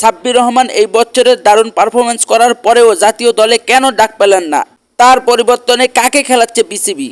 সাব্বির রহমান এই বছরের দারুণ পারফরমেন্স করার পরেও জাতীয় দলে কেন ডাক পেলেন না? তার পরিবর্তনে কাকে খেলাচ্ছে বিসিবি?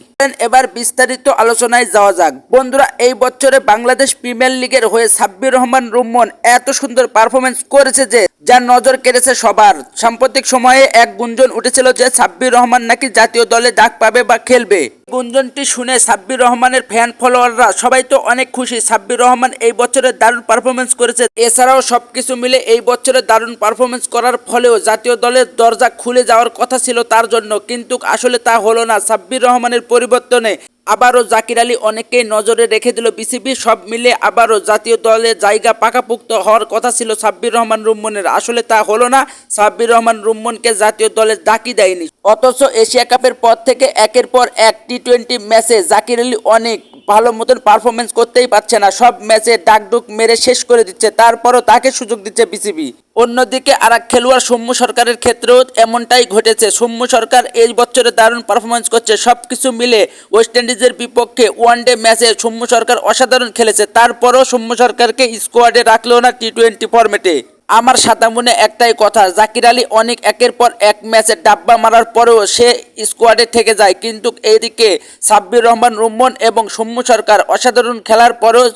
এবার বিস্তারিত আলোচনায় যাওয়া যাক। বন্ধুরা, এই বছরে বাংলাদেশ প্রিমিয়ার লিগের হয়ে সাব্বির রহমান রুম্মন এত সুন্দর পারফরমেন্স করেছে যে, যার নজর কেড়েছে সবার। সাম্প্রতিক সময়ে এক গুঞ্জন উঠেছিল যে, সাব্বির রহমান নাকি জাতীয় দলে ডাক পাবে বা খেলবে। গুঞ্জনটি শুনে সাব্বির রহমানের ফ্যান ফলোয়াররা সবাই তো অনেক খুশি। সাব্বির রহমান এই বছরের দারুণ পারফরমেন্স করেছে। এছাড়াও সবকিছু মিলে এই বছরে দারুণ পারফরমেন্স করার ফলেও জাতীয় দলের দরজা খুলে যাওয়ার কথা ছিল তার জন্য। কিন্তু আসলে তা হলো না। সাব্বির রহমানের পরিবর্তনে আবারও জাকির আলী অনেকেই নজরে রেখে দিল বিসিবি। সব মিলে আবারও জাতীয় দলে জায়গা পাকাপুক্ত হওয়ার কথা ছিল সাব্বির রহমান রুম্মনের। আসলে তা হলো না, সাব্বির রহমান রুম্মনকে জাতীয় দলে ডাকি দেয়নি। অথচ এশিয়া কাপের পর থেকে একের পর এক টি টোয়েন্টি ম্যাচে জাকির আলী অনেক ভালো মতন পারফরমেন্স করতেই পারছে না। সব ম্যাচে ডাকডুক মেরে শেষ করে দিচ্ছে, তারপরও তাকে সুযোগ দিচ্ছে বিসিবি অন্যদিকে আর এক খেলোয়াড় সৌম্য সরকারের ক্ষেত্রেও এমনটাই ঘটেছে। সৌম্য সরকার এই বছরে দারুণ পারফরমেন্স করছে সব কিছু মিলে ওয়েস্ট ইন্ডিজের বিপক্ষে ওয়ানডে ম্যাচে সৌম্য সরকার অসাধারণ খেলেছে। তারপরও সৌম্য সরকারকে স্কোয়াডে রাখলেও না টি টোয়েন্টি ফরম্যাটে আমার সাদা মনে একটাই কথা, জাকির আলী অনেক একের পর এক ম্যাচে ডাব্বা মারার পরেও সে স্কোয়াডে থেকে যায়। কিন্তু এইদিকে সাব্বির রহমান, রুম্মন এবং সৌম্য সরকার অসাধারণ খেলার পরেও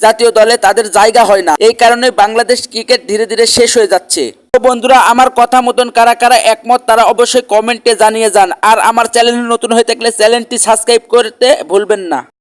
জাতীয় দলে তাদের জায়গা হয় না। এই কারণে বাংলাদেশ ক্রিকেট ধীরে ধীরে শেষ হয়ে যাচ্ছে। বন্ধুরা, আমার কথা মতন কারা কারা একমত তারা অবশ্যই কমেন্টে জানিয়ে যান। আর আমার চ্যানেল নতুন হয়ে থাকলে চ্যানেলটি সাবস্ক্রাইব করতে ভুলবেন না।